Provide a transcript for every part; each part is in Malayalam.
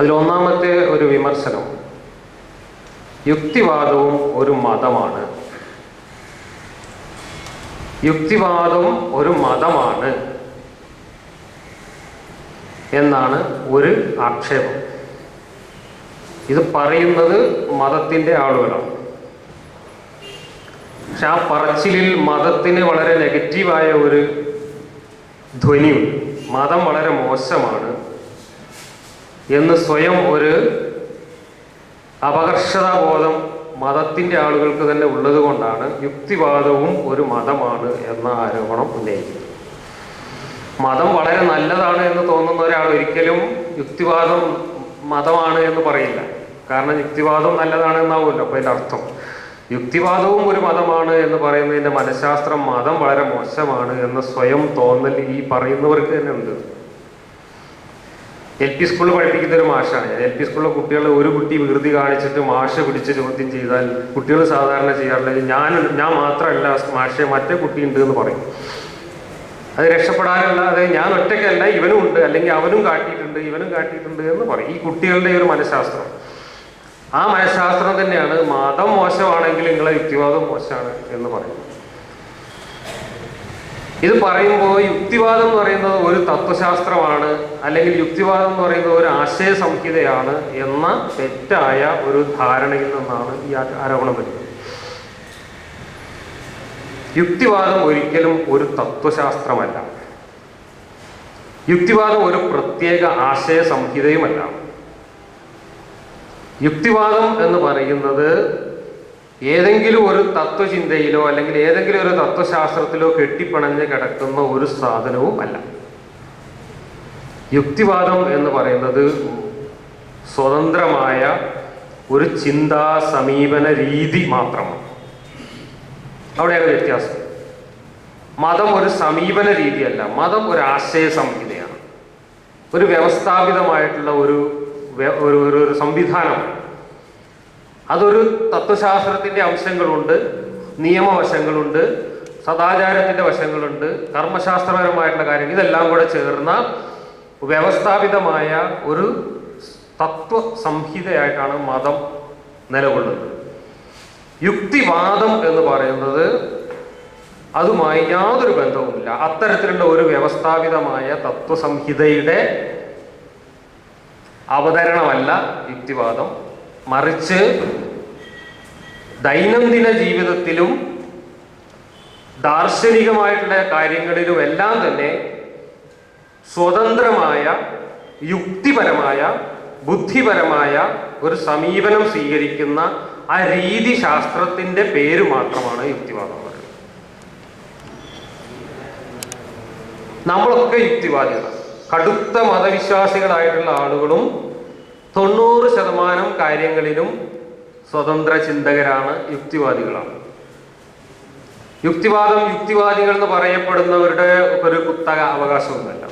അതിലൊന്നാമത്തെ ഒരു വിമർശനം. യുക്തിവാദവും ഒരു മതമാണ്. യുക്തിവാദവും ഒരു മതമാണ് എന്നാണ് ഒരു ആക്ഷേപം. ഇത് പറയുന്നത് മതത്തിന്റെ ആളുകളാണ്. പക്ഷെ ആ പറച്ചിലിൽ മതത്തിന് വളരെ നെഗറ്റീവായ ഒരു ധ്വനിയുണ്ട്. മതം വളരെ മോശമാണ്. എന്ന് സ്വയം ഒരു അപകർഷതാബോധം മതത്തിന്റെ ആളുകൾക്ക് തന്നെ ഉള്ളത് കൊണ്ടാണ് യുക്തിവാദവും ഒരു മതമാണ് എന്ന ആരോപണം ഉന്നയിക്കുന്നത്. മതം വളരെ നല്ലതാണ് എന്ന് തോന്നുന്ന ഒരാൾ ഒരിക്കലും യുക്തിവാദം മതമാണ് എന്ന് പറയില്ല. കാരണം യുക്തിവാദം നല്ലതാണ് എന്നാവുമല്ലോ അപ്പോൾ അതിന്റെ അർത്ഥം. യുക്തിവാദവും ഒരു മതമാണ് എന്ന് പറയുന്നതിന്റെ മനഃശാസ്ത്രം മതം വളരെ മോശമാണ് എന്ന് സ്വയം തോന്നൽ ഈ പറയുന്നവർക്ക് തന്നെ ഉണ്ട്. എൽ പി സ്കൂളിൽ പഠിപ്പിക്കുന്ന ഒരു മാഷാണ് ഞാൻ. എൽ പി സ്കൂളിലെ കുട്ടികൾ ഒരു കുട്ടി വികൃതി കാണിച്ചിട്ട് മാഷ് പിടിച്ച് ചോദ്യം ചെയ്താൽ കുട്ടികൾ സാധാരണ ചെയ്യാറുള്ളത് ഞാൻ ഞാൻ മാത്രമല്ല മാഷെ മറ്റേ കുട്ടി ഉണ്ട് എന്ന് പറയും. അത് രക്ഷപ്പെടാനുള്ള അത് ഞാൻ ഒറ്റയ്ക്കല്ല ഇവനും ഉണ്ട് അല്ലെങ്കിൽ അവനും കാട്ടിയിട്ടുണ്ട് ഇവനും കാട്ടിയിട്ടുണ്ട് എന്ന് പറയും. ഈ കുട്ടികളുടെ ഒരു മനഃശാസ്ത്രം. ആ മനഃശാസ്ത്രം തന്നെയാണ് മതം മോശമാണെങ്കിൽ നിങ്ങളെ യുക്തിവാദം മോശമാണ് എന്ന് പറയുന്നത് ഇത് പറയുമ്പോൾ യുക്തിവാദം എന്ന് പറയുന്നത് ഒരു തത്വശാസ്ത്രമാണ് അല്ലെങ്കിൽ യുക്തിവാദം എന്ന് പറയുന്നത് ഒരു ആശയ സംഹിതയാണ് എന്ന തെറ്റായ ഒരു ധാരണയിൽ നിന്നാണ് ഈ ആരോപണം വരുന്നത്. യുക്തിവാദം ഒരിക്കലും ഒരു തത്വശാസ്ത്രമല്ല. യുക്തിവാദം ഒരു പ്രത്യേക ആശയ സംഹിതയുമല്ല യുക്തിവാദം എന്ന് പറയുന്നത് ഏതെങ്കിലും ഒരു തത്വചിന്തയിലോ അല്ലെങ്കിൽ ഏതെങ്കിലും ഒരു തത്വശാസ്ത്രത്തിലോ കെട്ടിപ്പണഞ്ഞ് കിടക്കുന്ന ഒരു സാധനവും അല്ല. യുക്തിവാദം എന്ന് പറയുന്നത് സ്വതന്ത്രമായ ഒരു ചിന്താ സമീപന രീതി മാത്രമാണ്. അവിടെയാണ് വ്യത്യാസം. മതം ഒരു സമീപന രീതിയല്ല. മതം ഒരു ആശയ സംഹിതയാണ്. ഒരു വ്യവസ്ഥാപിതമായിട്ടുള്ള ഒരു ഒരു ഒരു സംവിധാനമാണ്. അതൊരു തത്വശാസ്ത്രത്തിന്റെ അംശങ്ങളുണ്ട് നിയമവശങ്ങളുണ്ട് സദാചാരത്തിന്റെ വശങ്ങളുണ്ട് കർമ്മശാസ്ത്രപരമായിട്ടുള്ള കാര്യങ്ങൾ. ഇതെല്ലാം കൂടെ ചേർന്ന വ്യവസ്ഥാപിതമായ ഒരു തത്വ സംഹിതയായിട്ടാണ് മതം നിലകൊള്ളുന്നത്. യുക്തിവാദം എന്ന് പറയുന്നത് അതുമായി യാതൊരു ബന്ധവുമില്ല. അത്തരത്തിലുള്ള ഒരു വ്യവസ്ഥാപിതമായ തത്വസംഹിതയുടെ അവതരണമല്ല യുക്തിവാദം. മറിച്ച് ദൈനംദിന ജീവിതത്തിലും ദാർശനികമായിട്ടുള്ള കാര്യങ്ങളിലും എല്ലാം തന്നെ സ്വതന്ത്രമായ യുക്തിപരമായ ബുദ്ധിപരമായ ഒരു സമീപനം സ്വീകരിക്കുന്ന ആ രീതി ശാസ്ത്രത്തിന്റെ പേര് മാത്രമാണ് യുക്തിവാദം പറയുന്നത്. നമ്മളൊക്കെ യുക്തിവാദികളാണ്. കടുത്ത മതവിശ്വാസികളായിട്ടുള്ള ആളുകളും തൊണ്ണൂറ് ശതമാനം കാര്യങ്ങളിലും സ്വതന്ത്ര ചിന്തകരാണ് യുക്തിവാദികളാണ്. യുക്തിവാദം യുക്തിവാദികൾ എന്ന് പറയപ്പെടുന്നവരുടെ ഒരു കുത്തക അവകാശമൊന്നുമല്ല.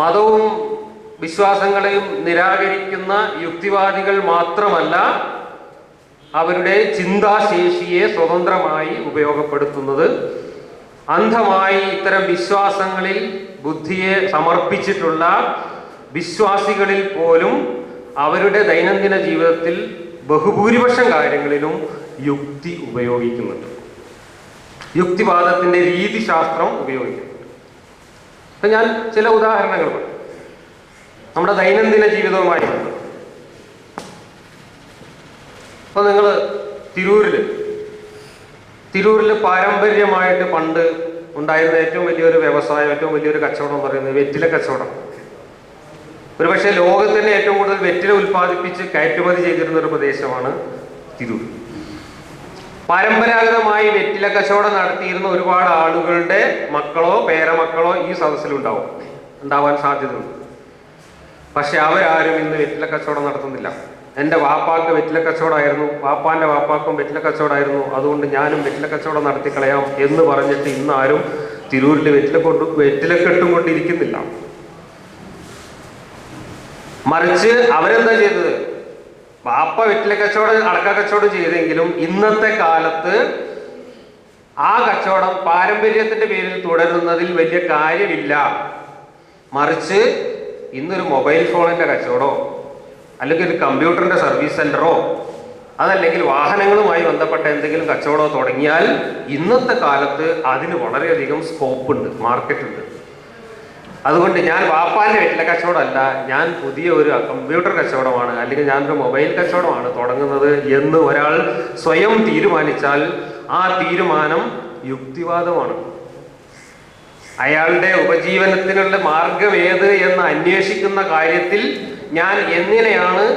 മതവും വിശ്വാസങ്ങളെയും നിരാകരിക്കുന്ന യുക്തിവാദികൾ മാത്രമല്ല അവരുടെ ചിന്താശേഷിയെ സ്വതന്ത്രമായി ഉപയോഗപ്പെടുത്തുന്നത്. അന്ധമായി ഇത്തരം വിശ്വാസങ്ങളിൽ ബുദ്ധിയെ സമർപ്പിച്ചിട്ടുള്ള വിശ്വാസികളിൽ പോലും അവരുടെ ദൈനംദിന ജീവിതത്തിൽ ബഹുഭൂരിപക്ഷം കാര്യങ്ങളിലും യുക്തി ഉപയോഗിക്കുന്നുണ്ട്. യുക്തിവാദത്തിന്റെ രീതിശാസ്ത്രം ഉപയോഗിക്കുന്നുണ്ട്. അപ്പൊ ഞാൻ ചില ഉദാഹരണങ്ങൾ പറയാം. നമ്മുടെ ദൈനംദിന ജീവിതവുമായി ബന്ധപ്പെട്ട്. അപ്പൊ നിങ്ങൾ തിരൂരിൽ തിരൂരിൽ പാരമ്പര്യമായിട്ട് പണ്ട് ഉണ്ടായിരുന്ന ഏറ്റവും വലിയൊരു വ്യവസായം ഏറ്റവും വലിയൊരു കച്ചവടം എന്ന് പറയുന്നത് വെറ്റില കച്ചവടം. ഒരുപക്ഷെ ലോകത്തിന്റെ ഏറ്റവും കൂടുതൽ വെറ്റില ഉൽപ്പാദിപ്പിച്ച് കയറ്റുമതി ചെയ്തിരുന്ന ഒരു പ്രദേശമാണ് തിരൂർ. പരമ്പരാഗതമായി വെറ്റില കച്ചവടം നടത്തിയിരുന്ന ഒരുപാട് ആളുകളുടെ മക്കളോ പേരമക്കളോ ഈ സദസ്സിലുണ്ടാവും. ഉണ്ടാവാൻ സാധ്യതയുണ്ട്. പക്ഷെ അവരാരും ഇന്ന് വെറ്റില കച്ചവടം നടത്തുന്നില്ല. എന്റെ വാപ്പാക്ക് വെറ്റില കച്ചവടമായിരുന്നു വാപ്പാന്റെ വാപ്പാക്കും വെറ്റില കച്ചവടമായിരുന്നു. അതുകൊണ്ട് ഞാനും വെറ്റില കച്ചവടം നടത്തി കളയാം എന്ന് പറഞ്ഞിട്ട് ഇന്ന് ആരും തിരൂരിൽ വെറ്റില കൊണ്ട് വെറ്റിലക്കെട്ടും കൊണ്ടിരിക്കുന്നില്ല. മറിച്ച് അവരെന്താ ചെയ്തത്? പാപ്പ വെറ്റില കച്ചവടം അടക്ക കച്ചവടം ചെയ്തെങ്കിലും ഇന്നത്തെ കാലത്ത് ആ കച്ചവടം പാരമ്പര്യത്തിന്റെ പേരിൽ തുടരുന്നതിൽ വലിയ കാര്യമില്ല. മറിച്ച് ഇന്നൊരു മൊബൈൽ ഫോണിന്റെ കച്ചവടമോ അല്ലെങ്കിൽ ഒരു കമ്പ്യൂട്ടറിന്റെ സർവീസ് സെന്ററോ അതല്ലെങ്കിൽ വാഹനങ്ങളുമായി ബന്ധപ്പെട്ട എന്തെങ്കിലും കച്ചവടമോ തുടങ്ങിയാൽ ഇന്നത്തെ കാലത്ത് അതിന് വളരെയധികം സ്കോപ്പ് ഉണ്ട് മാർക്കറ്റ് ഉണ്ട് അതുകൊണ്ട് ഞാൻ വാപ്പാന്റെ വീട്ടിലെ കച്ചവടമല്ല ഞാൻ പുതിയ ഒരു കമ്പ്യൂട്ടർ കച്ചവടമാണ് അല്ലെങ്കിൽ ഞാനൊരു മൊബൈൽ കച്ചവടമാണ് തുടങ്ങുന്നത് എന്ന് ഒരാൾ സ്വയം തീരുമാനിച്ചാൽ ആ തീരുമാനം യുക്തിവാദമാണ്. അയാളുടെ ഉപജീവനത്തിനുള്ള മാർഗം ഏത് എന്ന് അന്വേഷിക്കുന്ന കാര്യത്തിൽ ഞാൻ എങ്ങനെയാണ്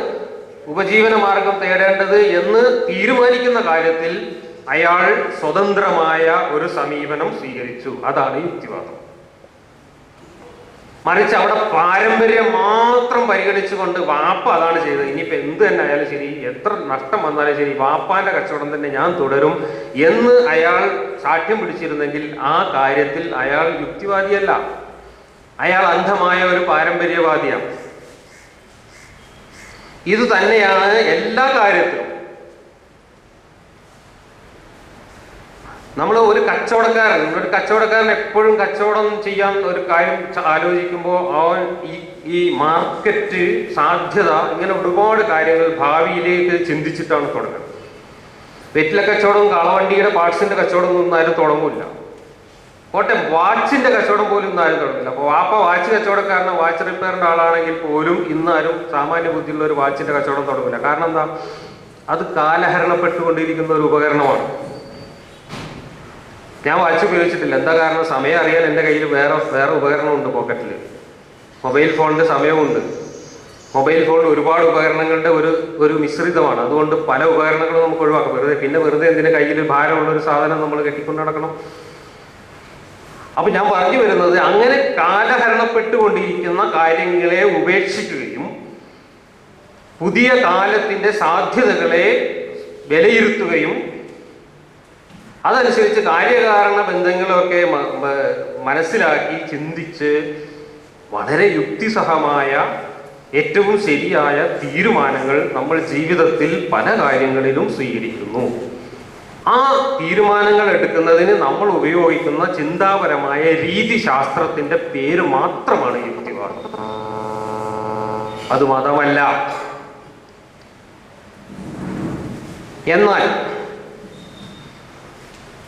ഉപജീവന മാർഗം തേടേണ്ടത് എന്ന് തീരുമാനിക്കുന്ന കാര്യത്തിൽ അയാൾ സ്വതന്ത്രമായ ഒരു സമീപനം സ്വീകരിച്ചു. അതാണ് യുക്തിവാദം. മറിച്ച് അവിടെ പാരമ്പര്യം മാത്രം പരിഗണിച്ചുകൊണ്ട് വാപ്പ അതാണ് ചെയ്തത്. ഇനിയിപ്പോ എന്ത് തന്നെ ആയാലും ശരി എത്ര നഷ്ടം വന്നാലും ശരി വാപ്പാന്റെ കച്ചവടം തന്നെ ഞാൻ തുടരും എന്ന് അയാൾ സാക്ഷ്യം പിടിച്ചിരുന്നെങ്കിൽ ആ കാര്യത്തിൽ അയാൾ യുക്തിവാദിയല്ല. അയാൾ അന്ധമായ ഒരു പാരമ്പര്യവാദിയാണ്. ഇത് തന്നെയാണ് എല്ലാ കാര്യത്തിലും. നമ്മൾ ഒരു കച്ചവടക്കാരൻ ഒരു കച്ചവടക്കാരൻ എപ്പോഴും കച്ചവടം ചെയ്യാൻ ഒരു കാര്യം ആലോചിക്കുമ്പോൾ അവൻ ഈ ഈ മാർക്കറ്റ് സാധ്യത ഇങ്ങനെ ഒരുപാട് കാര്യങ്ങൾ ഭാവിയിലേക്ക് ചിന്തിച്ചിട്ടാണ് തുടങ്ങുന്നത്. വെറ്റില കച്ചവടവും കാളവണ്ടിയുടെ പാർട്സിന്റെ കച്ചവടം ഒന്നും ആരും തുടങ്ങില്ല. കോട്ടെ വാച്ചിന്റെ കച്ചവടം പോലും ഇന്ന് ആരും തുടങ്ങില്ല. അപ്പോൾ വാപ്പ വാച്ച് കച്ചവടക്കാരനെ വാച്ച് റിപ്പയറിന്റെ ആളാണെങ്കിൽ പോലും ഇന്നാരും സാമാന്യ ബുദ്ധിയുള്ള ഒരു വാച്ചിന്റെ കച്ചവടം തുടങ്ങില്ല. കാരണം എന്താ? അത് കാലഹരണപ്പെട്ടുകൊണ്ടിരിക്കുന്ന ഒരു ഉപകരണമാണ്. ഞാൻ വാച്ച് ഉപയോഗിച്ചിട്ടില്ല. എന്താ കാരണം? സമയം അറിയാൻ എന്റെ കയ്യിൽ വേറെ വേറെ ഉപകരണമുണ്ട് പോക്കറ്റിൽ മൊബൈൽ ഫോണിന്റെ സമയമുണ്ട് മൊബൈൽ ഫോൺ ഒരുപാട് ഉപകരണങ്ങളുടെ ഒരു ഒരു മിശ്രിതമാണ്. അതുകൊണ്ട് പല ഉപകരണങ്ങളും നമുക്ക് ഒഴിവാക്കാം. വെറുതെ പിന്നെ വെറുതെ എന്തിനാ കയ്യിൽ ഭാരമുള്ള ഒരു സാധനം നമ്മൾ കെട്ടിക്കൊണ്ട് നടക്കണം? അപ്പൊ ഞാൻ പറഞ്ഞു വരുന്നത് അങ്ങനെ കാലഹരണപ്പെട്ടുകൊണ്ടിരിക്കുന്ന കാര്യങ്ങളെ ഉപേക്ഷിക്കുകയും പുതിയ കാലത്തിന്റെ സാധ്യതകളെ വിലയിരുത്തുകയും അതനുസരിച്ച് കാര്യകാരണ ബന്ധങ്ങളൊക്കെ മനസ്സിലാക്കി ചിന്തിച്ച് വളരെ യുക്തിസഹമായ ഏറ്റവും ശരിയായ തീരുമാനങ്ങൾ നമ്മൾ ജീവിതത്തിൽ പല കാര്യങ്ങളിലും സ്വീകരിക്കുന്നു. ആ തീരുമാനങ്ങൾ എടുക്കുന്നതിന് നമ്മൾ ഉപയോഗിക്കുന്ന ചിന്താപരമായ രീതിശാസ്ത്രത്തിന്റെ പേര് മാത്രമാണ് യുക്തിവാദം അത് മതമല്ല എന്നാൽ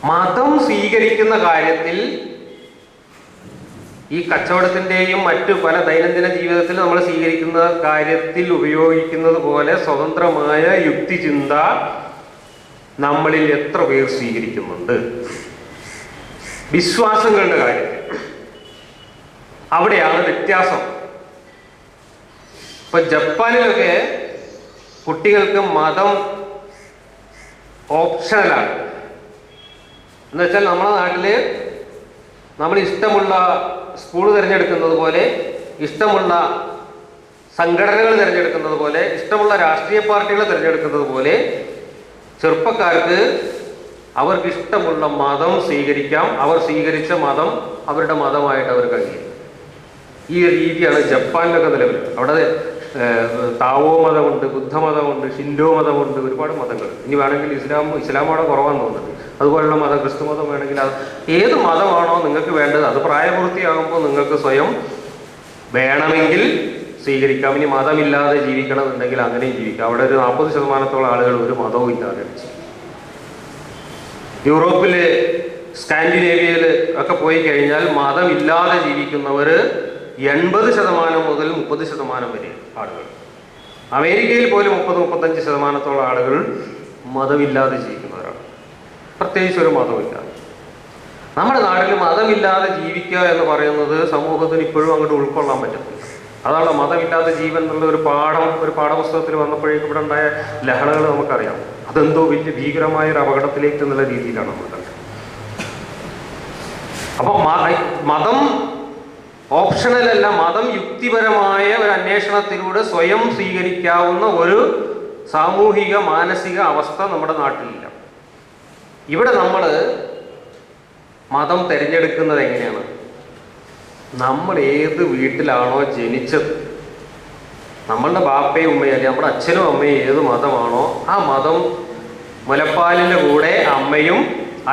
മതം സ്വീകരിക്കുന്ന കാര്യത്തിൽ ഈ കച്ചവടത്തിന്റെയും മറ്റു പല ദൈനംദിന ജീവിതത്തിൽ നമ്മൾ സ്വീകരിക്കുന്ന കാര്യത്തിൽ ഉപയോഗിക്കുന്നത് പോലെ സ്വതന്ത്രമായ യുക്തിചിന്ത നമ്മളിൽ എത്ര പേർ സ്വീകരിക്കുന്നുണ്ട്? വിശ്വാസങ്ങളുടെ കാര്യത്തിൽ. അവിടെയാണ് വ്യത്യാസം. ഇപ്പൊ ജപ്പാനിലൊക്കെ കുട്ടികൾക്ക് മതം ഓപ്ഷണലാണ് എന്ന് വെച്ചാൽ നമ്മുടെ നാട്ടിൽ നമ്മൾ ഇഷ്ടമുള്ള സ്കൂൾ തിരഞ്ഞെടുക്കുന്നത് പോലെ ഇഷ്ടമുള്ള സംഘടനകൾ തിരഞ്ഞെടുക്കുന്നത് പോലെ ഇഷ്ടമുള്ള രാഷ്ട്രീയ പാർട്ടികൾ തിരഞ്ഞെടുക്കുന്നത് പോലെ ചെറുപ്പക്കാർക്ക് അവർക്ക് ഇഷ്ടമുള്ള മതം സ്വീകരിക്കാം. അവർ സ്വീകരിച്ച മതം അവരുടെ മതമായിട്ട് അവർ കഴിയും. ഈ രീതിയാണ് ജപ്പാനിലൊക്കെ നിലവിൽ. അവിടെ താവോ മതമുണ്ട് ബുദ്ധമതമുണ്ട് ഷിൻഡോ മതമുണ്ട് ഒരുപാട് മതങ്ങൾ. ഇനി വേണമെങ്കിൽ ഇസ്ലാം ഇസ്ലാമാണ് കുറവാന്ന് തോന്നുന്നത് അതുപോലുള്ള മതം ക്രിസ്തു മതം വേണമെങ്കിൽ അത് ഏത് മതമാണോ നിങ്ങൾക്ക് വേണ്ടത് അത് പ്രായപൂർത്തിയാകുമ്പോൾ നിങ്ങൾക്ക് സ്വയം വേണമെങ്കിൽ സ്വീകരിക്കാം. ഇനി മതമില്ലാതെ ജീവിക്കണമെന്നുണ്ടെങ്കിൽ അങ്ങനെയും ജീവിക്കാം. അവിടെ ഒരു നാൽപ്പത് ശതമാനത്തോളം ആളുകൾ ഒരു മതവും ഇല്ലാതെ. യൂറോപ്പിൽ സ്കാൻഡിനേവിയയിൽ ഒക്കെ പോയി കഴിഞ്ഞാൽ മതമില്ലാതെ ജീവിക്കുന്നവർ എൺപത് ശതമാനം മുതൽ മുപ്പത് ശതമാനം വരെ ആളുകൾ. അമേരിക്കയിൽ പോലും മുപ്പത് മുപ്പത്തഞ്ച് ശതമാനത്തോളം ആളുകൾ മതമില്ലാതെ ജീവിക്കുന്നവരാണ്. പ്രത്യേകിച്ച് ഒരു മതമില്ല നമ്മുടെ നാട്ടിൽ മതമില്ലാതെ ജീവിക്കുക എന്ന് പറയുന്നത് സമൂഹത്തിന് ഇപ്പോഴും അങ്ങോട്ട് ഉൾക്കൊള്ളാൻ പറ്റത്തില്ല. അതാണ് മതമില്ലാത്ത ജീവൻ എന്നുള്ള ഒരു പാഠം ഒരു പാഠപുസ്തകത്തിൽ വന്നപ്പോഴേക്കും ഇവിടെ ഉണ്ടായ ലഹളകൾ നമുക്കറിയാം. അതെന്തോ വലിയ ഭീകരമായ ഒരു അപകടത്തിലേക്ക് എന്നുള്ള രീതിയിലാണ് നമ്മൾ കണ്ടത്. അപ്പൊ മതം ഓപ്ഷണൽ അല്ല മതം യുക്തിപരമായ ഒരു അന്വേഷണത്തിലൂടെ സ്വയം സ്വീകരിക്കാവുന്ന ഒരു സാമൂഹിക മാനസിക അവസ്ഥ നമ്മുടെ നാട്ടിലില്ല. ഇവിടെ നമ്മൾ മതം തിരഞ്ഞെടുക്കുന്നത് എങ്ങനെയാണ്? നമ്മൾ ഏത് വീട്ടിലാണോ ജനിച്ചത്? നമ്മളുടെ ബാപ്പയും ഉമ്മയും അല്ലെങ്കിൽ നമ്മുടെ അച്ഛനും അമ്മയും ഏത് മതമാണോ ആ മതം മുലപ്പാലിന്റെ കൂടെ അമ്മയും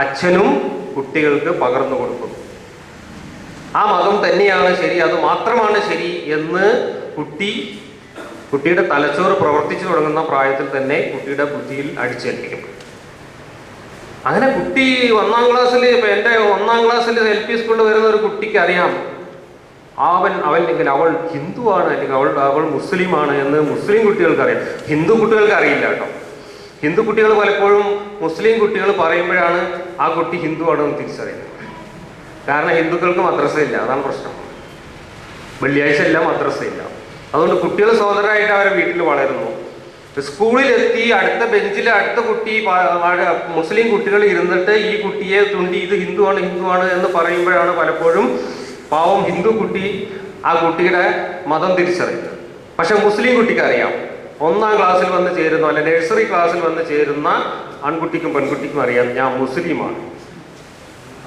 അച്ഛനും കുട്ടികൾക്ക് പകർന്നു കൊടുക്കുന്നു. ആ മതം തന്നെയാണ് ശരി അത് മാത്രമാണ് ശരി എന്ന് കുട്ടി കുട്ടിയുടെ തലച്ചോറ് പ്രവർത്തിച്ചു തുടങ്ങുന്ന പ്രായത്തിൽ തന്നെ കുട്ടിയുടെ ബുദ്ധിയിൽ അടിച്ചേൽപ്പിക്കും അങ്ങനെ കുട്ടി ഒന്നാം ക്ലാസ്സിൽ ഇപ്പൊ എന്റെ ഒന്നാം ക്ലാസ്സിൽ എൽ പി സ്കൂളിൽ വരുന്ന ഒരു കുട്ടിക്ക് അറിയാം. അവൻ അവൻ അവൾ ഹിന്ദുവാണ് അല്ലെങ്കിൽ അവൾ അവൾ മുസ്ലിമാണ് എന്ന് മുസ്ലിം കുട്ടികൾക്ക് അറിയാം. ഹിന്ദു കുട്ടികൾക്ക് അറിയില്ല കേട്ടോ. ഹിന്ദു കുട്ടികൾ പലപ്പോഴും മുസ്ലിം കുട്ടികൾ പറയുമ്പോഴാണ് ആ കുട്ടി ഹിന്ദുവാണെന്ന് തിരിച്ചറിയുന്നത്. കാരണം ഹിന്ദുക്കൾക്ക് മദ്രസയില്ല അതാണ് പ്രശ്നം. വെള്ളിയാഴ്ച ഇല്ല മദ്രസയില്ല. അതുകൊണ്ട് കുട്ടികൾ സ്വതന്ത്രമായിട്ട് അവരെ വീട്ടിൽ വളരുന്നു. സ്കൂളിലെത്തി അടുത്ത ബെഞ്ചിൽ അടുത്ത കുട്ടി മുസ്ലിം കുട്ടികൾ ഇരുന്നിട്ട് ഈ കുട്ടിയെ തുണ്ടി ഇത് ഹിന്ദുവാണ് ഹിന്ദുവാണ് എന്ന് പറയുമ്പോഴാണ് പലപ്പോഴും പാവം ഹിന്ദു കുട്ടി ആ കുട്ടിയുടെ മതം തിരിച്ചറിയുന്നത്. പക്ഷെ മുസ്ലിം കുട്ടിക്ക് അറിയാം ഒന്നാം ക്ലാസ്സിൽ വന്ന് ചേരുന്ന അല്ലെ നഴ്സറി ക്ലാസ്സിൽ വന്ന് ചേരുന്ന ആൺകുട്ടിക്കും പെൺകുട്ടിക്കും അറിയാം ഞാൻ മുസ്ലിമാണ്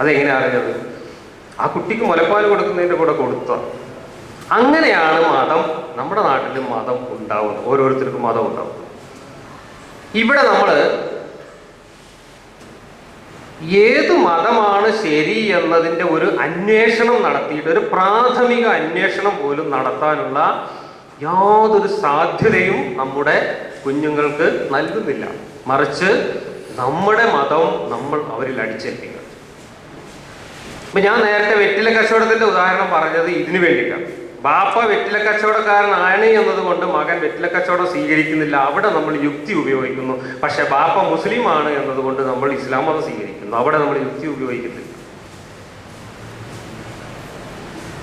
അതെങ്ങനെ അറിഞ്ഞത്? ആ കുട്ടിക്ക് മുലപ്പാൽ കൊടുക്കുന്നതിന്റെ കൂടെ കൊടുത്ത? അങ്ങനെയാണ് മതം നമ്മുടെ നാട്ടിൽ മതം ഉണ്ടാവുന്നത്. ഓരോരുത്തർക്കും മതം ഉണ്ടാവും. ഇവിടെ നമ്മൾ ഏത് മതമാണ് ശരി എന്നതിന്റെ ഒരു അന്വേഷണം നടത്തിയിട്ട് ഒരു പ്രാഥമിക അന്വേഷണം പോലും നടത്താനുള്ള യാതൊരു സാധ്യതയും നമ്മുടെ കുഞ്ഞുങ്ങൾക്ക് നൽകുന്നില്ല. മറിച്ച് നമ്മുടെ മതം നമ്മൾ അവരിൽ അടിച്ചേൽപ്പിക്കുക ഇപ്പൊ ഞാൻ നേരത്തെ വെറ്റില കച്ചവടത്തിന്റെ ഉദാഹരണം പറഞ്ഞത് ഇതിനു വേണ്ടിയിട്ടാണ്. ബാപ്പ വെറ്റില കച്ചവടക്കാരനാണ് എന്നതുകൊണ്ട് മകൻ വെറ്റില കച്ചവടം സ്വീകരിക്കുന്നില്ല. അവിടെ നമ്മൾ യുക്തി ഉപയോഗിക്കുന്നു. പക്ഷെ ബാപ്പ മുസ്ലിമാണ് എന്നതുകൊണ്ട് നമ്മൾ ഇസ്ലാം മതം സ്വീകരിക്കുന്നു. അവിടെ നമ്മൾ യുക്തി ഉപയോഗിക്കുന്നില്ല.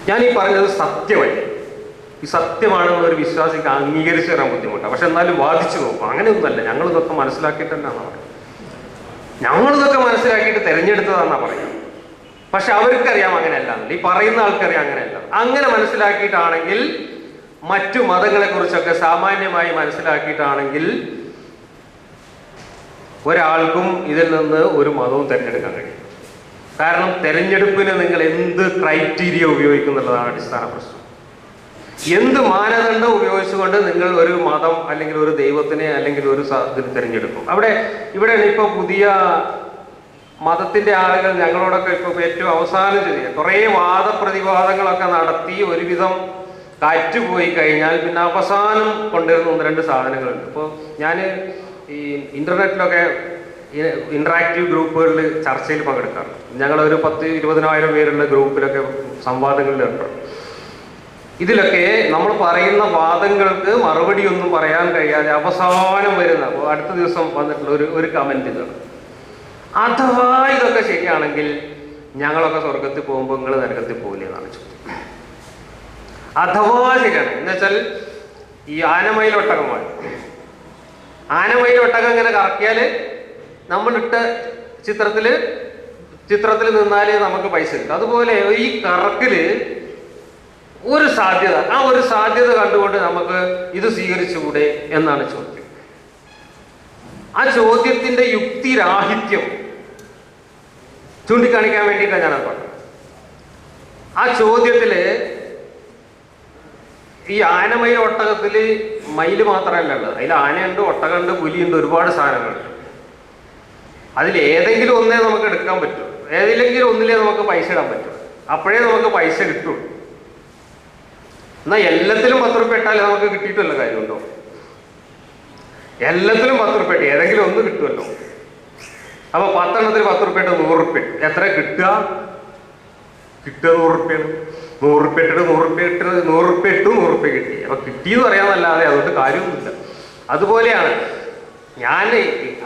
ഞാൻ ഈ പറഞ്ഞത് സത്യമല്ലേ ഈ സത്യമാണെന്ന് ഒരു വിശ്വാസിക്ക് അംഗീകരിച്ചു തരാൻ ബുദ്ധിമുട്ടാണ് പക്ഷെ എന്നാലും വാദിച്ചു നോക്കും. അങ്ങനെയൊന്നുമല്ല. ഞങ്ങൾ ഇതൊക്കെ മനസ്സിലാക്കിയിട്ട് തന്നെയാണ് പറയുന്നത്. ഞങ്ങൾ ഇതൊക്കെ മനസ്സിലാക്കിയിട്ട് തിരഞ്ഞെടുത്തതാണെന്നാണ് പറയുന്നത്. പക്ഷെ അവർക്കറിയാം അങ്ങനെയല്ല ഈ പറയുന്ന ആൾക്കറിയാം അങ്ങനെയല്ല. അങ്ങനെ മനസ്സിലാക്കിയിട്ടാണെങ്കിൽ മറ്റു മതങ്ങളെ കുറിച്ചൊക്കെ സാമാന്യമായി മനസ്സിലാക്കിയിട്ടാണെങ്കിൽ ഒരാൾക്കും ഇതിൽ നിന്ന് ഒരു മതവും തിരഞ്ഞെടുക്കാൻ കഴിയും. കാരണം തെരഞ്ഞെടുപ്പിന് നിങ്ങൾ എന്ത് ക്രൈറ്റീരിയ ഉപയോഗിക്കുന്നുള്ളതാണ് അടിസ്ഥാന പ്രശ്നം. എന്ത് മാനദണ്ഡം ഉപയോഗിച്ചുകൊണ്ട് നിങ്ങൾ ഒരു മതം അല്ലെങ്കിൽ ഒരു ദൈവത്തിനെ അല്ലെങ്കിൽ ഒരു ഇതിന് തിരഞ്ഞെടുക്കും. അവിടെ ഇവിടെയാണ് ഇപ്പൊ പുതിയ മതത്തിന്റെ ആളുകൾ ഞങ്ങളോടൊക്കെ ഇപ്പൊ ഏറ്റവും അവസാനം ചെയ്യുക കുറേ വാദപ്രതിവാദങ്ങളൊക്കെ നടത്തി ഒരുവിധം കാറ്റുപോയി കഴിഞ്ഞാൽ പിന്നെ അവസാനം കൊണ്ടുവരുന്ന ഒന്ന് രണ്ട് സാധനങ്ങളുണ്ട്. ഇപ്പോൾ ഞാൻ ഈ ഇന്റർനെറ്റിലൊക്കെ ഇന്ററാക്റ്റീവ് ഗ്രൂപ്പുകളിൽ ചർച്ചയിൽ പങ്കെടുക്കാറുണ്ട്. ഞങ്ങളൊരു പത്ത് ഇരുപതിനായിരം പേരുള്ള ഗ്രൂപ്പിലൊക്കെ സംവാദങ്ങളിൽ ഏർപ്പെടും ഇതിലൊക്കെ നമ്മൾ പറയുന്ന വാദങ്ങൾക്ക് മറുപടി ഒന്നും പറയാൻ കഴിയാതെ അവസാനം വരുന്ന അടുത്ത ദിവസം വന്നിട്ടുള്ള ഒരു ഒരു കമന്റ് ഇതാണ്. അഥവാ ഇതൊക്കെ ശരിയാണെങ്കിൽ ഞങ്ങളൊക്കെ സ്വർഗത്തിൽ പോകുമ്പോൾ നിങ്ങൾ നരകത്തിൽ പോകില്ല എന്നാണ് ചോദ്യം. അഥവാ ശരിയാണ്. എന്നുവെച്ചാൽ ഈ ആനമയിൽ ഒട്ടകമാണ് ആനമയിൽ ഒട്ടകം ഇങ്ങനെ കറക്കിയാൽ നമ്മളിട്ട് ചിത്രത്തിൽ ചിത്രത്തിൽ നിന്നാൽ നമുക്ക് പൈസ കിട്ടും. അതുപോലെ ഈ കറക്കിൽ ഒരു സാധ്യത ആ ഒരു സാധ്യത കണ്ടുകൊണ്ട് നമുക്ക് ഇത് സ്വീകരിച്ചുകൂടെ എന്നാണ് ചോദ്യം. ആ ചോദ്യത്തിന്റെ യുക്തിരാഹിത്യം ചൂണ്ടിക്കാണിക്കാൻ വേണ്ടിയിട്ടാണ് ഞാനത് പറഞ്ഞത് ആ ചോദ്യത്തിൽ ഈ ആനമയിൽ ഒട്ടകത്തിൽ മയിൽ മാത്രമല്ല ഉള്ളത്. അതിൽ ആനയുണ്ട് ഒട്ടകമുണ്ട് പുലിയുണ്ട് ഒരുപാട് സാധനങ്ങളുണ്ട് അതിൽ ഏതെങ്കിലും ഒന്നേ നമുക്ക് എടുക്കാൻ പറ്റൂ. ഏതിലെങ്കിലും ഒന്നിലേ നമുക്ക് പൈസ ഇടാൻ പറ്റും. അപ്പോഴേ നമുക്ക് പൈസ കിട്ടും. എന്നാ എല്ലാത്തിലും പത്ത് റുപ്യ ഇട്ടാലേ നമുക്ക് കിട്ടിയിട്ടല്ല കാര്യമുണ്ടോ? എല്ലാത്തിലും പത്ത് റുപ്യ ഏതെങ്കിലും ഒന്ന് കിട്ടുമല്ലോ? അപ്പൊ പത്തെണ്ണത്തിന് പത്ത് റുപ്യട്ട് നൂറ് റുപ്യ. എത്ര കിട്ടുക? കിട്ടുക നൂറ് റുപ്യാണ് നൂറ് റുപ്യ ഇട്ടിട്ട് നൂറ് റുപ്യ ഇട്ട് നൂറ് റുപ്യ ഇട്ടു നൂറ് റുപ്യ കിട്ടി. അപ്പൊ കിട്ടിയെന്ന് പറയാന്നല്ലാതെ അതുകൊണ്ട് കാര്യമൊന്നുമില്ല. അതുപോലെയാണ് ഞാൻ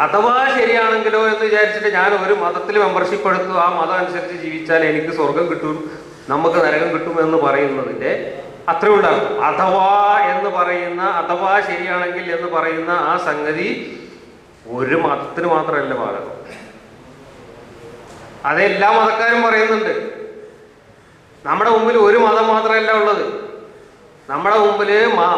അഥവാ ശരിയാണെങ്കിലോ എന്ന് വിചാരിച്ചിട്ട് ഞാൻ ഒരു മതത്തിൽ മെമ്പർഷിപ്പ് എടുത്തു ആ മതം അനുസരിച്ച് ജീവിച്ചാൽ എനിക്ക് സ്വർഗം കിട്ടും നമുക്ക് നരകം കിട്ടും എന്ന് പറയുന്നതിന്റെ അത്രേ ഉണ്ടാകും അഥവാ എന്ന് പറയുന്ന അഥവാ ശരിയാണെങ്കിൽ എന്ന് പറയുന്ന ആ സംഗതി ഒരു മതത്തിന് മാത്രമല്ല ബാധകം അത് എല്ലാ മതക്കാരും പറയുന്നുണ്ട്. നമ്മുടെ മുമ്പിൽ ഒരു മതം മാത്രമല്ല ഉള്ളത്. നമ്മുടെ മുമ്പിൽ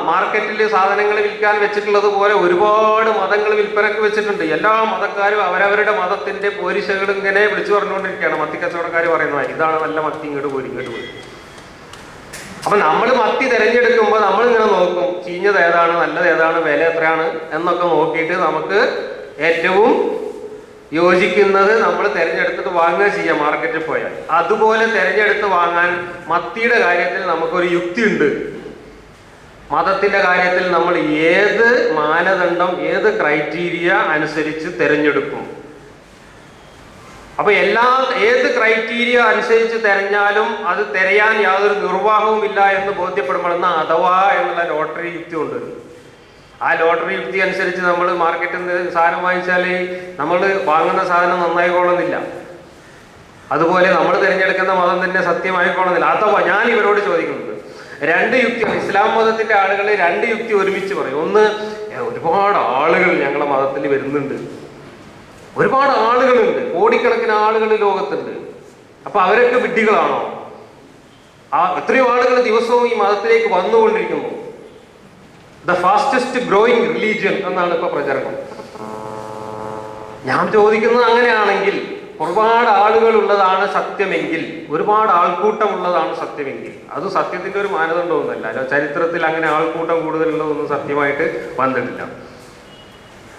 മാർക്കറ്റിൽ സാധനങ്ങൾ വിൽക്കാൻ വെച്ചിട്ടുള്ളത് പോലെ ഒരുപാട് മതങ്ങൾ വിൽപ്പനക്ക് വെച്ചിട്ടുണ്ട്. എല്ലാ മതക്കാരും അവരവരുടെ മതത്തിന്റെ പോരിശകൾ ഇങ്ങനെ വിളിച്ചു പറഞ്ഞുകൊണ്ടിരിക്കുകയാണ്. മത്തി കച്ചവടക്കാർ പറയുന്നത് ഇതാണ് നല്ല മത്തി ഇങ്ങോട്ട് പോരി ഇങ്ങോട്ട് പോയി അപ്പൊ നമ്മൾ മത്തി തിരഞ്ഞെടുക്കുമ്പോൾ നമ്മൾ ഇങ്ങനെ നോക്കും. ചീഞ്ഞത് ഏതാണ് നല്ലത് ഏതാണ് വില എത്രയാണ് എന്നൊക്കെ നോക്കിയിട്ട് നമുക്ക് ഏറ്റവും യോജിക്കുന്നത് നമ്മൾ തിരഞ്ഞെടുത്തിട്ട് വാങ്ങുക ചെയ്യാം മാർക്കറ്റിൽ പോയാൽ. അതുപോലെ തിരഞ്ഞെടുത്ത് വാങ്ങാൻ മത്തിയുടെ കാര്യത്തിൽ നമുക്കൊരു യുക്തി ഉണ്ട് മതത്തിന്റെ കാര്യത്തിൽ നമ്മൾ ഏത് മാനദണ്ഡം ഏത് ക്രൈറ്റീരിയ അനുസരിച്ച് തിരഞ്ഞെടുക്കും. അപ്പൊ എല്ലാ ഏത് ക്രൈറ്റീരിയ അനുസരിച്ച് തിരഞ്ഞാലും അത് തിരയാൻ യാതൊരു നിർവാഹവും ഇല്ല എന്ന് ബോധ്യപ്പെടുമ്പോഴെന്ന അഥവാ എന്നുള്ള ലോട്ടറി യുക്തി കൊണ്ടുവരും ആ ലോട്ടറി യുക്തി അനുസരിച്ച് നമ്മൾ മാർക്കറ്റിൽ നിന്ന് സാധനം വാങ്ങിച്ചാൽ നമ്മൾ വാങ്ങുന്ന സാധനം നന്നായിക്കോളുന്നില്ല. അതുപോലെ നമ്മൾ തിരഞ്ഞെടുക്കുന്ന മതം തന്നെ സത്യമായിക്കോളുന്നില്ല. അഥവാ ഞാൻ ഇവരോട് ചോദിക്കുന്നത് രണ്ട് യുക്തി ഇസ്ലാം മതത്തിന്റെ ആളുകൾ രണ്ട് യുക്തി ഒരുമിച്ച് പറയും. ഒന്ന് ഒരുപാട് ആളുകൾ ഞങ്ങളുടെ മതത്തിൽ വരുന്നുണ്ട്. ഒരുപാട് ആളുകളുണ്ട്. കോടിക്കണക്കിന് ആളുകൾ ലോകത്തുണ്ട്. അപ്പൊ അവരൊക്കെ വിഡ്ഢികളാണോ? ആ എത്രയോ ആളുകൾ ദിവസവും ഈ മതത്തിലേക്ക് വന്നുകൊണ്ടിരിക്കുന്നു. ദ ഫാസ്റ്റസ്റ്റ് ഗ്രോയിങ് റിലീജിയൻ എന്നാണ് ഇപ്പൊ പ്രചരണം. ഞാൻ ചോദിക്കുന്നത് അങ്ങനെയാണെങ്കിൽ ഒരുപാട് ആളുകൾ ഉള്ളതാണ് സത്യമെങ്കിൽ ഒരുപാട് ആൾക്കൂട്ടം ഉള്ളതാണ് സത്യമെങ്കിൽ. അത് സത്യത്തിന്റെ ഒരു മാനദണ്ഡമൊന്നുമല്ല ചരിത്രത്തിൽ അങ്ങനെ ആൾക്കൂട്ടം കൂടുതലുള്ളതൊന്നും സത്യമായിട്ട് വന്നിട്ടില്ല.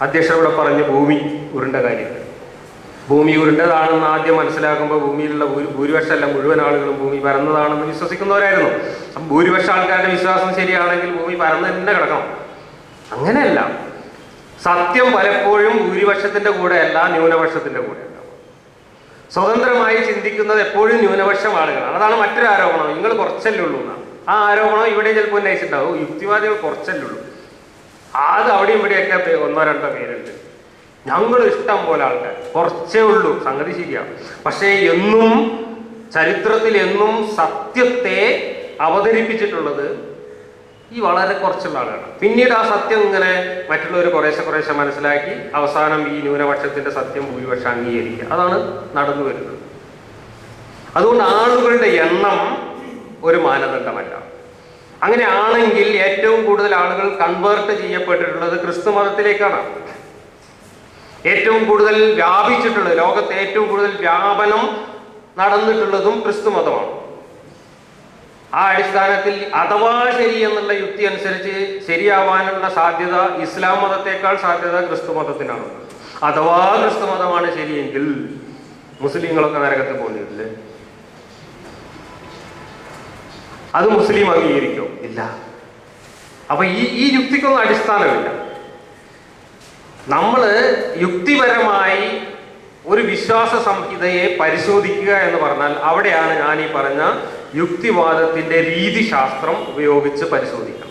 അധ്യക്ഷൻ ഇവിടെ പറഞ്ഞു ഭൂമി ഉരുണ്ട കാര്യം ഭൂമി ഉരുണ്ടതാണെന്ന് ആദ്യം മനസ്സിലാക്കുമ്പോൾ ഭൂമിയിലുള്ള ഭൂ- ഭൂരിപക്ഷമല്ല മുഴുവൻ ആളുകളും ഭൂമി പരന്നതാണെന്ന് വിശ്വസിക്കുന്നവരായിരുന്നു. അപ്പം ഭൂരിപക്ഷ ആൾക്കാരുടെ വിശ്വാസം ശരിയാണെങ്കിൽ ഭൂമി പരന്ന് തന്നെ കിടക്കണം. അങ്ങനെയല്ല. സത്യം പലപ്പോഴും ഭൂരിപക്ഷത്തിന്റെ കൂടെ അല്ല ന്യൂനപക്ഷത്തിന്റെ കൂടെ സ്വതന്ത്രമായി ചിന്തിക്കുന്നത് എപ്പോഴും ന്യൂനപക്ഷം ആളുകളാണ്. അതാണ് മറ്റൊരു ആരോപണം. നിങ്ങൾ കുറച്ചല്ലേ ഉള്ളൂ എന്നാണ്. ആ ആരോപണം ഇവിടെ ചിലപ്പോൾ ഉന്നയിച്ചിട്ടുണ്ടാവും. യുക്തിവാദികൾ കുറച്ചല്ലേ ഉള്ളൂ. അത് അവിടെയും ഇവിടെയൊക്കെ ഒന്നോ രണ്ടോ പേരുണ്ട്. ഞങ്ങൾ ഇഷ്ടം പോലെ ആൾക്കാർ കുറച്ചേ ഉള്ളൂ സംഗതി ശരിയാണ് പക്ഷേ എന്നും ചരിത്രത്തിൽ എന്നും സത്യത്തെ അവതരിപ്പിച്ചിട്ടുള്ളത് ഈ വളരെ കുറച്ചുള്ള ആളുകളാണ് പിന്നീട് ആ സത്യം ഇങ്ങനെ മറ്റുള്ളവർ കുറേശ്ശെ കുറേശ്ശെ മനസ്സിലാക്കി അവസാനം ഈ ന്യൂനപക്ഷത്തിന്റെ സത്യം ഭൂരിപക്ഷം അംഗീകരിക്കുക. അതാണ് നടന്നു വരുന്നത്. അതുകൊണ്ട് ആളുകളുടെ എണ്ണം ഒരു മാനദണ്ഡമല്ല. അങ്ങനെ ആണെങ്കിൽ ഏറ്റവും കൂടുതൽ ആളുകൾ കൺവേർട്ട് ചെയ്യപ്പെട്ടിട്ടുള്ളത് ക്രിസ്തു മതത്തിലേക്കാണ്. ഏറ്റവും കൂടുതൽ വ്യാപിച്ചിട്ടുള്ളത് ലോകത്തെ ഏറ്റവും കൂടുതൽ വ്യാപനം നടന്നിട്ടുള്ളതും ക്രിസ്തു മതമാണ്. ആ അടിസ്ഥാനത്തിൽ അഥവാ ശരി എന്നുള്ള യുക്തി അനുസരിച്ച് ശരിയാവാനുള്ള സാധ്യത ഇസ്ലാം മതത്തെക്കാൾ സാധ്യത ക്രിസ്തു മതത്തിനാണ്. അഥവാ ക്രിസ്തു മതമാണ് ശരിയെങ്കിൽ മുസ്ലിങ്ങളൊക്കെ നരകത്ത് പോകുന്നില്ലേ അത് മുസ്ലിം അംഗീകരിക്കും? ഇല്ല. അപ്പൊ ഈ ഈ യുക്തിക്കൊന്നും അടിസ്ഥാനമില്ല. നമ്മൾ യുക്തിപരമായി ഒരു വിശ്വാസ സംഹിതയെ പരിശോധിക്കുക എന്ന് പറഞ്ഞാൽ അവിടെയാണ് ഞാൻ ഈ പറഞ്ഞ യുക്തിവാദത്തിന്റെ രീതിശാസ്ത്രം ഉപയോഗിച്ച് പരിശോധിക്കണം.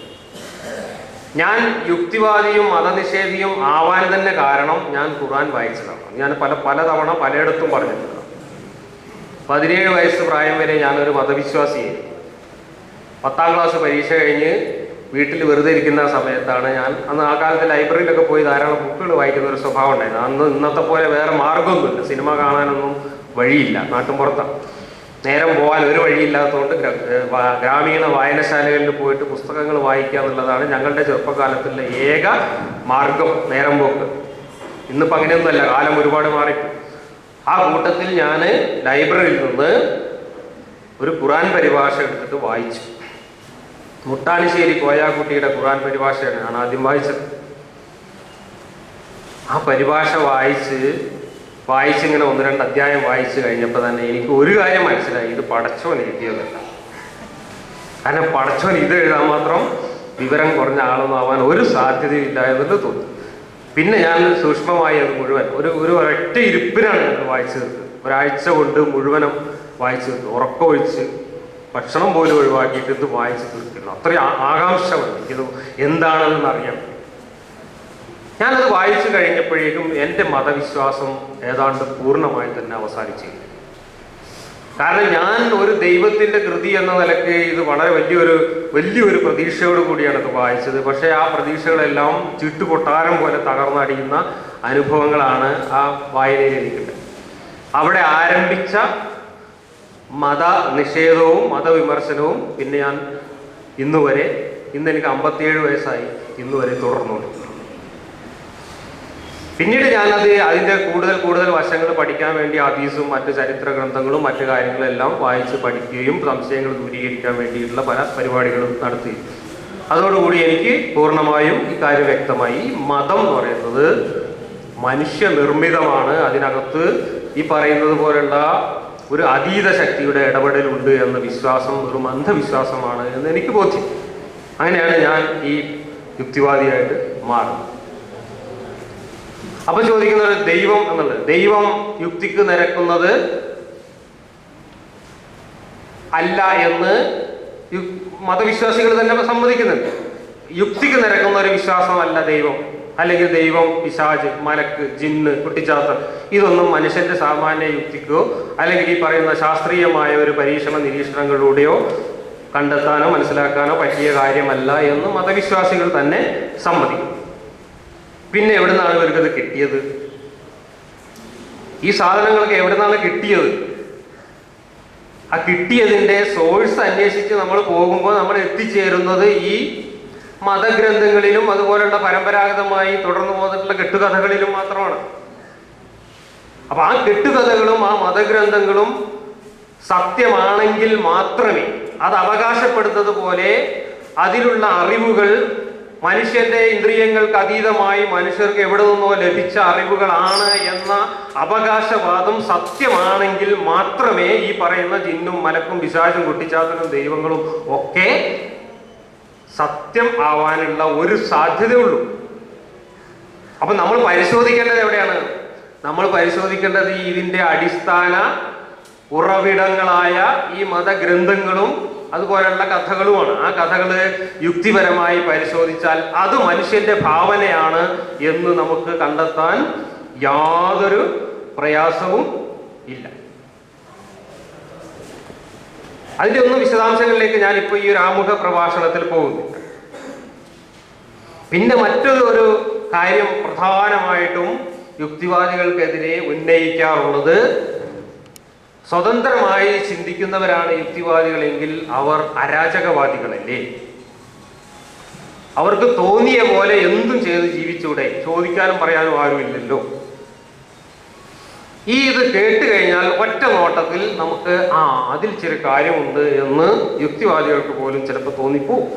ഞാൻ യുക്തിവാദിയും മതനിഷേധിയും ആവാൻ തന്നെ കാരണം ഞാൻ ഖുർആൻ വായിച്ചതാണ്. ഞാൻ പല പലതവണ പലയിടത്തും പറഞ്ഞിട്ടുണ്ട്. പതിനേഴ് വയസ്സ് പ്രായം വരെ ഞാനൊരു മതവിശ്വാസിയായിരുന്നു. പത്താം ക്ലാസ് പരീക്ഷ കഴിഞ്ഞ് വീട്ടിൽ വെറുതെ ഇരിക്കുന്ന സമയത്താണ് ഞാൻ അന്ന് ആ കാലത്ത് ലൈബ്രറിയിലൊക്കെ പോയി ധാരാളം ബുക്കുകൾ വായിക്കുന്ന ഒരു സ്വഭാവം ഉണ്ടായിരുന്നു. അന്ന് ഇന്നത്തെ പോലെ വേറെ മാർഗമൊന്നുമില്ല സിനിമ കാണാനൊന്നും വഴിയില്ല നാട്ടുമ്പുറത്താണ് നേരം പോകാൻ ഒരു വഴിയില്ലാത്തതുകൊണ്ട് ഗ്രാമീണ വായനശാലകളിൽ പോയിട്ട് പുസ്തകങ്ങൾ വായിക്കുക എന്നുള്ളതാണ് ഞങ്ങളുടെ ചെറുപ്പകാലത്തിലെ ഏക മാർഗം നേരം പോക്ക്. ഇന്നിപ്പോൾ അങ്ങനെയൊന്നുമല്ല കാലം ഒരുപാട് മാറി ആ കൂട്ടത്തിൽ ഞാൻ ലൈബ്രറിയിൽ നിന്ന് ഒരു ഖുറാൻ പരിഭാഷ എടുത്തിട്ട് വായിച്ചു. മുട്ടാണിശ്ശേരി കോയാക്കുട്ടിയുടെ ഖുറാൻ പരിഭാഷയാണ് ആദ്യം വായിച്ചത്. ആ പരിഭാഷ വായിച്ച് വായിച്ചിങ്ങനെ ഒന്ന് രണ്ട് അധ്യായം വായിച്ചു കഴിഞ്ഞപ്പോൾ തന്നെ എനിക്ക് ഒരു കാര്യം മനസ്സിലായി. ഇത് പടച്ചോൻ എഴുതിയതല്ല. കാരണം പടച്ചോൻ ഇത് എഴുതാൻ മാത്രം വിവരം കുറഞ്ഞ ആളൊന്നും ആവാൻ ഒരു സാധ്യതയില്ല എന്ന് തോന്നി. പിന്നെ ഞാൻ സൂക്ഷ്മമായി അത് മുഴുവൻ ഒരു ഒരു ഒരൊറ്റ ഇരിപ്പിനാണ് ഞാൻ വായിച്ചു തീർത്തത് ഒരാഴ്ച കൊണ്ട് മുഴുവനും വായിച്ചു തീർത്തു ഉറക്കമൊഴിച്ച് ഭക്ഷണം പോലും ഒഴിവാക്കിയിട്ട് ഇത് വായിച്ച് തീർക്കുന്നു അത്രയും ആകാംക്ഷ ഇത് എന്താണെന്ന് അറിയാൻ ഞാനത് വായിച്ചു കഴിഞ്ഞപ്പോഴേക്കും എന്റെ മതവിശ്വാസം ഏതാണ്ട് പൂർണമായി തന്നെ അവസാനിച്ചു കാരണം ഞാൻ ഒരു ദൈവത്തിന്റെ കൃതി എന്ന നിലയ്ക്ക് ഇത് വളരെ വലിയൊരു വലിയൊരു പ്രതീക്ഷയോട് കൂടിയാണ് ഇത് വായിച്ചത്. പക്ഷേ ആ പ്രതീക്ഷകളെല്ലാം ചിട്ടുകൊട്ടാരം പോലെ തകർന്നടിയുന്ന അനുഭവങ്ങളാണ് ആ വായനയിൽ എനിക്കുണ്ട് അവിടെ ആരംഭിച്ച മത നിഷേധവും മതവിമർശനവും പിന്നെ ഞാൻ ഇന്നുവരെ ഇന്ന് എനിക്ക് അമ്പത്തിയേഴ് വയസ്സായി ഇന്നുവരെ തുടർന്നു പിന്നീട് ഞാനത് അതിന്റെ കൂടുതൽ കൂടുതൽ വശങ്ങൾ പഠിക്കാൻ വേണ്ടി ഹദീസും മറ്റ് ചരിത്ര ഗ്രന്ഥങ്ങളും മറ്റു കാര്യങ്ങളും എല്ലാം വായിച്ച് പഠിക്കുകയും സംശയങ്ങൾ ദൂരീകരിക്കാൻ വേണ്ടിയിട്ടുള്ള പല പരിപാടികളും നടത്തി. അതോടുകൂടി എനിക്ക് പൂർണമായും ഇക്കാര്യം കാര്യം വ്യക്തമായി. മതം എന്ന് പറയുന്നത് മനുഷ്യനിർമ്മിതമാണ് അതിനകത്ത് ഈ പറയുന്നത് പോലുള്ള ഒരു അതീത ശക്തിയുടെ ഇടപെടലുണ്ട് എന്ന വിശ്വാസം ഒരു അന്ധവിശ്വാസമാണ് എന്ന് എനിക്ക് ബോധ്യം. അങ്ങനെയാണ് ഞാൻ ഈ യുക്തിവാദിയായിട്ട് മാറുന്നത്. അപ്പൊ ചോദിക്കുന്നത് ദൈവം എന്നുള്ളത്. ദൈവം യുക്തിക്ക് നിരക്കുന്നത് അല്ല എന്ന് മതവിശ്വാസികൾ തന്നെ സമ്മതിക്കുന്നുണ്ട്. യുക്തിക്ക് നിരക്കുന്ന ഒരു വിശ്വാസമല്ല ദൈവം. അല്ലെങ്കിൽ ദൈവം പിശാജ് മലക്ക് ജിന്ന് കുട്ടിച്ചാത്ത ഇതൊന്നും മനുഷ്യന്റെ സാമാന്യ യുക്തിക്കോ അല്ലെങ്കിൽ ഈ പറയുന്ന ശാസ്ത്രീയമായ ഒരു പരീക്ഷണ നിരീക്ഷണങ്ങളിലൂടെയോ കണ്ടെത്താനോ മനസ്സിലാക്കാനോ പറ്റിയ കാര്യമല്ല എന്ന് മതവിശ്വാസികൾ തന്നെ സമ്മതിക്കും. പിന്നെ എവിടെ നിന്നാണ് ഇവർക്കത് കിട്ടിയത്? ഈ സാധനങ്ങൾക്ക് എവിടെ നിന്നാണ് കിട്ടിയത്? ആ കിട്ടിയതിന്റെ സോഴ്സ് അന്വേഷിച്ച് നമ്മൾ പോകുമ്പോൾ നമ്മൾ എത്തിച്ചേരുന്നത് ഈ മതഗ്രന്ഥങ്ങളിലും അതുപോലുള്ള പരമ്പരാഗതമായി തുടർന്നു പോന്നിട്ടുള്ള കെട്ടുകഥകളിലും മാത്രമാണ്. അപ്പൊ ആ കെട്ടുകഥകളും ആ മതഗ്രന്ഥങ്ങളും സത്യമാണെങ്കിൽ മാത്രമേ അത് അവകാശപ്പെടുന്നത് പോലെ അതിലുള്ള അറിവുകൾ മനുഷ്യന്റെ ഇന്ദ്രിയങ്ങൾക്ക് അതീതമായി മനുഷ്യർക്ക് എവിടെ നിന്നോ ലഭിച്ച അറിവുകളാണ് എന്ന അവകാശവാദം സത്യമാണെങ്കിൽ മാത്രമേ ഈ പറയുന്ന ജിന്നും മലക്കും പിശാചും കുട്ടിച്ചാത്തനും ദൈവങ്ങളും ഒക്കെ സത്യം ആവാനുള്ള ഒരു സാധ്യതയുള്ളൂ. അപ്പൊ നമ്മൾ പരിശോധിക്കേണ്ടത് എവിടെയാണ്? നമ്മൾ പരിശോധിക്കേണ്ടത് ഇതിന്റെ അടിസ്ഥാന ഉറവിടങ്ങളായ ഈ മതഗ്രന്ഥങ്ങളും അതുപോലെയുള്ള കഥകളുമാണ്. ആ കഥകൾ യുക്തിപരമായി പരിശോധിച്ചാൽ അത് മനുഷ്യന്റെ ഭാവനയാണ് എന്ന് നമുക്ക് കണ്ടെത്താൻ യാതൊരു പ്രയാസവും ഇല്ല. അതിന്റെ ഒന്നും വിശദാംശങ്ങളിലേക്ക് ഞാൻ ഇപ്പോൾ ഈ ഒരു ആമുഖ പ്രഭാഷണത്തിൽ പോകുന്നില്ല. പിന്നെ മറ്റൊരു ഒരു കാര്യം പ്രധാനമായിട്ടും യുക്തിവാദികൾക്കെതിരെ ഉന്നയിക്കാറുള്ളത് സ്വതന്ത്രമായി ചിന്തിക്കുന്നവരാണ് യുക്തിവാദികളെങ്കിൽ അവർ അരാജകവാദികളല്ലേ? അവർക്ക് തോന്നിയ പോലെ എന്തും ചെയ്ത് ജീവിച്ചൂടെ? ചോദിക്കാനും പറയാനും ആരുമില്ലല്ലോ. ഈ ഇത് കേട്ട് കഴിഞ്ഞാൽ ഒറ്റ നോട്ടത്തിൽ നമുക്ക് ആ അതിൽ ചില കാര്യമുണ്ട് എന്ന് യുക്തിവാദികൾക്ക് പോലും ചിലപ്പോൾ തോന്നിപ്പോവും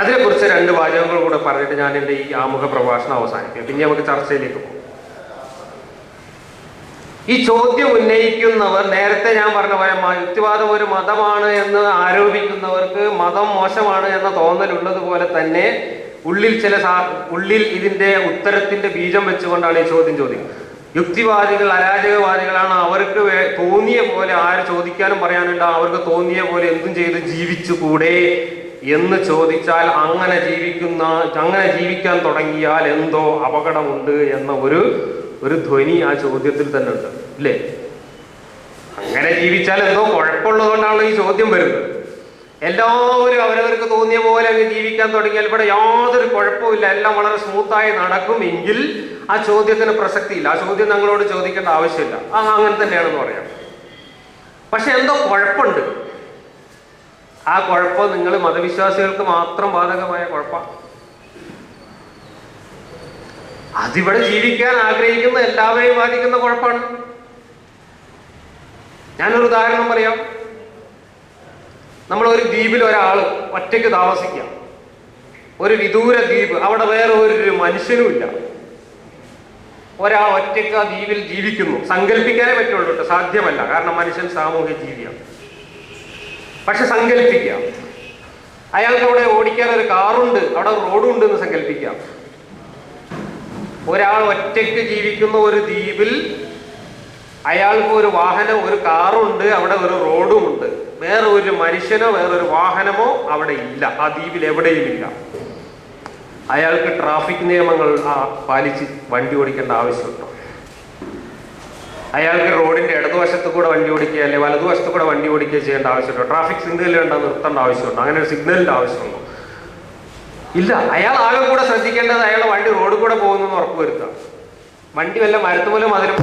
അതിനെക്കുറിച്ച് രണ്ട് വാചകങ്ങൾ കൂടെ പറഞ്ഞിട്ട് ഞാൻ എന്റെ ഈ ആമുഖ പ്രഭാഷണം അവസാനിക്കും പിന്നെ നമുക്ക് ചർച്ചയിലേക്ക് പോകും. ഈ ചോദ്യം ഉന്നയിക്കുന്നവർ നേരത്തെ ഞാൻ പറഞ്ഞ പോലെ യുക്തിവാദം ഒരു മതമാണ് എന്ന് ആരോപിക്കുന്നവർക്ക് മതം മോശമാണ് എന്ന തോന്നലുള്ളത് പോലെ തന്നെ ഉള്ളിൽ ചില ഉള്ളിൽ ഇതിന്റെ ഉത്തരത്തിന്റെ ബീജം വെച്ചുകൊണ്ടാണ് ഈ ചോദ്യം ചോദിക്കുന്നത്. യുക്തിവാദികൾ അരാജകവാദികളാണ് അവർക്ക് തോന്നിയ പോലെ ആര് ചോദിക്കാനും പറയാനില്ല അവർക്ക് തോന്നിയ പോലെ എന്തും ചെയ്ത് ജീവിച്ചുകൂടെ എന്ന് ചോദിച്ചാൽ അങ്ങനെ ജീവിക്കുന്ന അങ്ങനെ ജീവിക്കാൻ തുടങ്ങിയാൽ എന്തോ അപകടമുണ്ട് എന്ന ഒരു ഒരു ധ്വനി ആ ചോദ്യത്തിൽ തന്നെ ഉണ്ട് അല്ലേ അങ്ങനെ ജീവിച്ചാൽ എന്തോ കുഴപ്പമുള്ളതുകൊണ്ടാണ് ഈ ചോദ്യം വരുന്നത്. എല്ലാവരും അവരവർക്ക് തോന്നിയ പോലെ അങ്ങ് ജീവിക്കാൻ തുടങ്ങിയാൽ ഇവിടെ യാതൊരു കുഴപ്പമില്ല എല്ലാം വളരെ സ്മൂത്തായി നടക്കും എങ്കിൽ ആ ചോദ്യത്തിന് പ്രസക്തിയില്ല. ആ ചോദ്യം ഞങ്ങളോട് ചോദിക്കേണ്ട ആവശ്യമില്ല. ആ അങ്ങനെ തന്നെയാണെന്ന് പറയാം. പക്ഷെ എന്തോ കുഴപ്പമുണ്ട്. ആ കുഴപ്പം നിങ്ങൾ മതവിശ്വാസികൾക്ക് മാത്രം ബാധകമായ കുഴപ്പമാണ് അതിവിടെ ജീവിക്കാൻ ആഗ്രഹിക്കുന്ന എല്ലാവരെയും ബാധിക്കുന്ന കുഴപ്പമാണ് ഞാനൊരു ഉദാഹരണം പറയാം. നമ്മൾ ഒരു ദ്വീപിൽ ഒരാൾ ഒറ്റയ്ക്ക് താമസിക്കാം. ഒരു വിദൂര ദ്വീപ്. അവിടെ വേറെ ഒരു മനുഷ്യനുമില്ല. ഒരാൾ ഒറ്റയ്ക്ക് ആ ദ്വീപിൽ ജീവിക്കുന്നു. സങ്കല്പിക്കാനേ പറ്റുള്ളൂ കേട്ടോ. സാധ്യമല്ല. കാരണം മനുഷ്യൻ സാമൂഹ്യ ജീവിയാണ്. പക്ഷെ സങ്കല്പിക്കാം. അയാൾക്ക് അവിടെ ഓടിക്കാൻ ഒരു കാറുണ്ട്. അവിടെ റോഡും ഉണ്ട് എന്ന് സങ്കല്പിക്കാം. ഒരാൾ ഒറ്റയ്ക്ക് ജീവിക്കുന്ന ഒരു ദ്വീപിൽ അയാൾക്ക് ഒരു വാഹനം ഒരു കാറുണ്ട്. അവിടെ ഒരു റോഡും ഉണ്ട് വേറെ ഒരു മനുഷ്യനോ വേറൊരു വാഹനമോ അവിടെ ഇല്ല. ആ ദ്വീപിൽ എവിടെയും ഇല്ല. അയാൾക്ക് ട്രാഫിക് നിയമങ്ങൾ പാലിച്ച് വണ്ടി ഓടിക്കേണ്ട ആവശ്യമുണ്ടോ? അയാൾക്ക് റോഡിന്റെ ഇടതുവശത്ത് കൂടെ വണ്ടി ഓടിക്കുക അല്ലെങ്കിൽ വലതുവശത്ത് കൂടെ വണ്ടി ഓടിക്കുക ചെയ്യേണ്ട ആവശ്യമുണ്ടോ? ട്രാഫിക് സിഗ്നലിൽ ഉണ്ടോ നിർത്തേണ്ട ആവശ്യമുണ്ടോ? അങ്ങനെ ഒരു സിഗ്നലിന്റെ ആവശ്യമുണ്ടോ? ഇല്ല. അയാൾ ആകെ കൂടെ ശ്രദ്ധിക്കേണ്ടത് അയാളുടെ വണ്ടി റോഡിൽ കൂടെ പോകുന്നു എന്ന് ഉറപ്പുവരുത്തുക വണ്ടി വല്ല മരത്തുപോലും അതിലും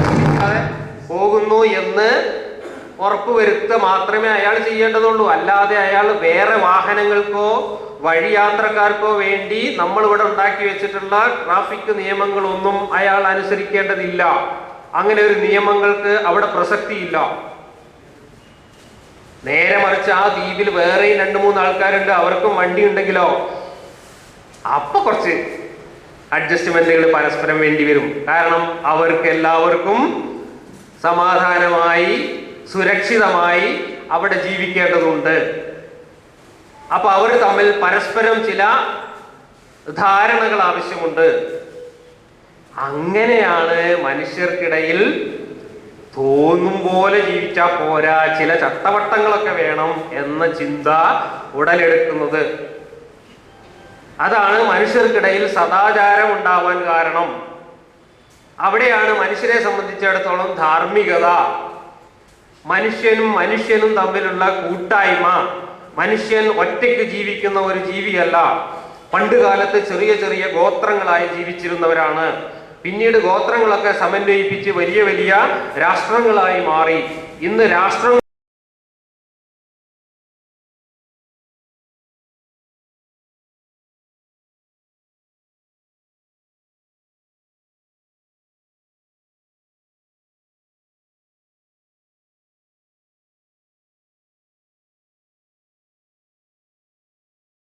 പോകുന്നു എന്ന് ഉറപ്പുവരുത്തുക മാത്രമേ അയാൾ ചെയ്യേണ്ടതുള്ളൂ. അല്ലാതെ അയാൾ വേറെ വാഹനങ്ങൾക്കോ വഴിയാത്രക്കാർക്കോ വേണ്ടി നമ്മൾ ഇവിടെ ഉണ്ടാക്കി വെച്ചിട്ടുള്ള ട്രാഫിക് നിയമങ്ങളൊന്നും അയാൾ അനുസരിക്കേണ്ടതില്ല. അങ്ങനെ ഒരു നിയമങ്ങൾക്ക് അവിടെ പ്രസക്തിയില്ല. നേരെ മറിച്ച് ആ ദ്വീപിൽ വേറെയും രണ്ട് മൂന്ന് ആൾക്കാരുണ്ട്. അവർക്കും വണ്ടി ഉണ്ടെങ്കിലോ? അപ്പൊ കുറച്ച് അഡ്ജസ്റ്റ്മെന്റുകൾ പരസ്പരം വേണ്ടി വരും. കാരണം അവർക്ക് എല്ലാവർക്കും സമാധാനമായി സുരക്ഷിതമായി അവിടെ ജീവിക്കേണ്ടതുണ്ട്. അപ്പൊ അവർ തമ്മിൽ പരസ്പരം ചില ധാരണകൾ ആവശ്യമുണ്ട്. അങ്ങനെയാണ് മനുഷ്യർക്കിടയിൽ തോന്നും പോലെ ജീവിച്ചാ പോരാ ചില ചട്ടവട്ടങ്ങളൊക്കെ വേണം എന്ന ചിന്ത ഉടലെടുക്കുന്നത്. അതാണ് മനുഷ്യർക്കിടയിൽ സദാചാരം ഉണ്ടാവാൻ കാരണം. അവിടെയാണ് മനുഷ്യരെ സംബന്ധിച്ചിടത്തോളം ധാർമ്മികത. മനുഷ്യനും മനുഷ്യനും തമ്മിലുള്ള കൂട്ടായ്മ മനുഷ്യൻ ഒറ്റയ്ക്ക് ജീവിക്കുന്ന ഒരു ജീവിയല്ല. പണ്ട് കാലത്ത് ചെറിയ ചെറിയ ഗോത്രങ്ങളായി ജീവിച്ചിരുന്നവരാണ്. പിന്നീട് ഗോത്രങ്ങളൊക്കെ സമന്വയിപ്പിച്ച് വലിയ വലിയ രാഷ്ട്രങ്ങളായി മാറി. ഇന്ന് രാഷ്ട്രങ്ങൾ